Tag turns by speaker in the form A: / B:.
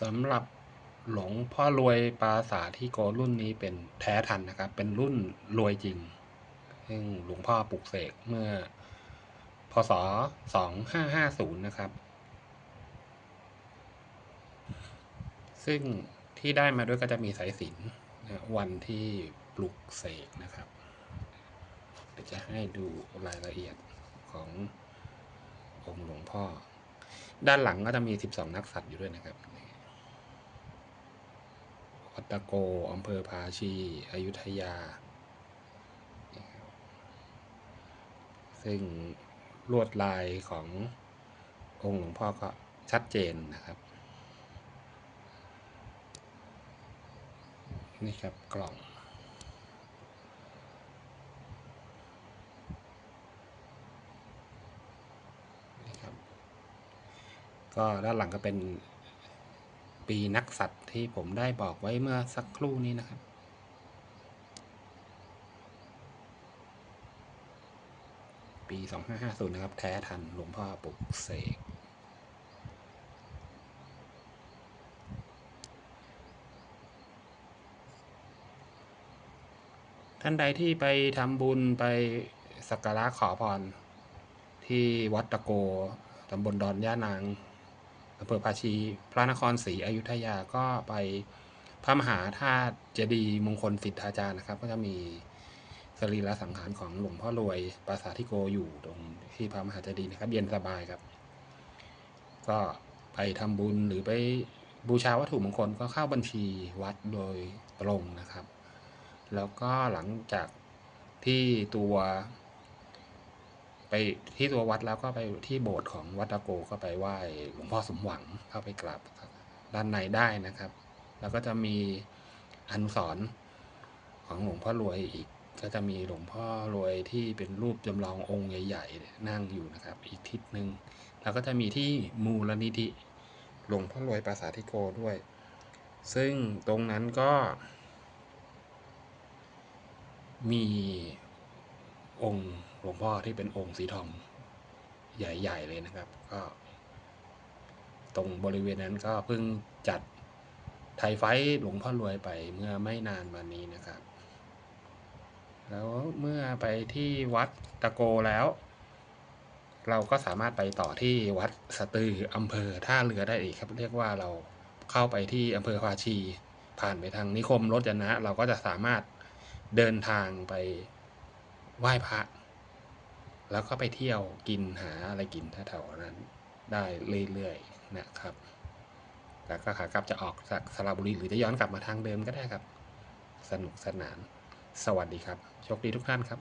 A: สำหรับหลวงพ่อรวยปราสาทที่โกรุ่นนี้เป็นแท้ทันนะครับ เป็นรุ่นรวยจริง ซึ่งหลวงพ่อปลุกเสกเมื่อ พศ 2550 นะครับ ซึ่งที่ได้มาด้วยก็จะมีสายสิญจนวันที่ปลุกเสกนะครับ เดี๋ยวจะให้ดูรายละเอียดขององค์หลวงพ่อ ด้านหลังก็จะมี 12 นักสัตว์อยู่ด้วยนะครับ วัดตะโกอำเภอภาชีอยุธยา ซึ่งลวดลายขององค์หลวงพ่อก็ชัดเจนนะครับนี่ครับกล่อง นี่ครับ ก็ด้านหลังก็เป็น ปีนักสัตว์ที่ผมได้บอกไว้เมื่อสักครู่นี้นะครับ ปี 2550 นะครับ แท้ทันหลวงพ่อปลุกเสกท่านใดที่ไปทำบุญไปสักการะขอพรที่วัดตะโกตำบลดอนย่านาง อำเภอภาชี พระนครศรีอยุธยาก็ไปพระมหาธาตุเจดีย์มงคลสิทธาจารย์นะครับ ก็จะมีสรีระสังขารของหลวงพ่อรวยปราสาทที่โกอยู่ตรงที่พระมหาเจดีย์นะครับ เย็นสบายครับ ก็ไปทำบุญหรือไปบูชาวัตถุมงคลก็เข้าบัญชีวัดโดยตรงนะครับ แล้วก็หลังจากที่ตัว ไปที่ตัววัดแล้วก็ไปที่โบสถ์ของวัดตะโกก็ไปไหว้หลวงพ่อสมหวังเข้าไปกราบด้านในได้นะครับ แล้วก็จะมีอนุสรของหลวงพ่อรวยอีก ก็จะมีหลวงพ่อรวยที่เป็นรูปจำลององค์ใหญ่ ๆ นั่งอยู่นะครับ อีกทิศหนึ่งแล้วก็จะมีที่มูลนิธิหลวงพ่อรวยปราสาททิโกด้วย ซึ่งตรงนั้นก็ มีองค์ หลวงพ่อที่เป็นองค์สีทองใหญ่ๆเลยนะครับ ก็ ตรงบริเวณนั้นก็เพิ่งจัดไทยไฟท์หลวงพ่อรวยไปเมื่อไม่นานมานี้นะครับ แล้วเมื่อไปที่วัดตะโกแล้ว เราก็สามารถไปต่อที่วัดสตืออำเภอท่าเรือได้อีกครับ เรียกว่าเราเข้าไปที่อำเภอภาชี ผ่านไปทางนิคมรถจนะ เราก็จะสามารถเดินทางไปไหว้พระ แล้วก็ไปเที่ยวกินหาอะไรกินแถวๆนั้นได้เรื่อยๆนะครับ แล้วก็ขากลับจะออกจากสระบุรีหรือจะย้อนกลับมาทางเดิมก็ได้ครับ สนุกสนาน สวัสดีครับ โชคดีทุกท่านครับ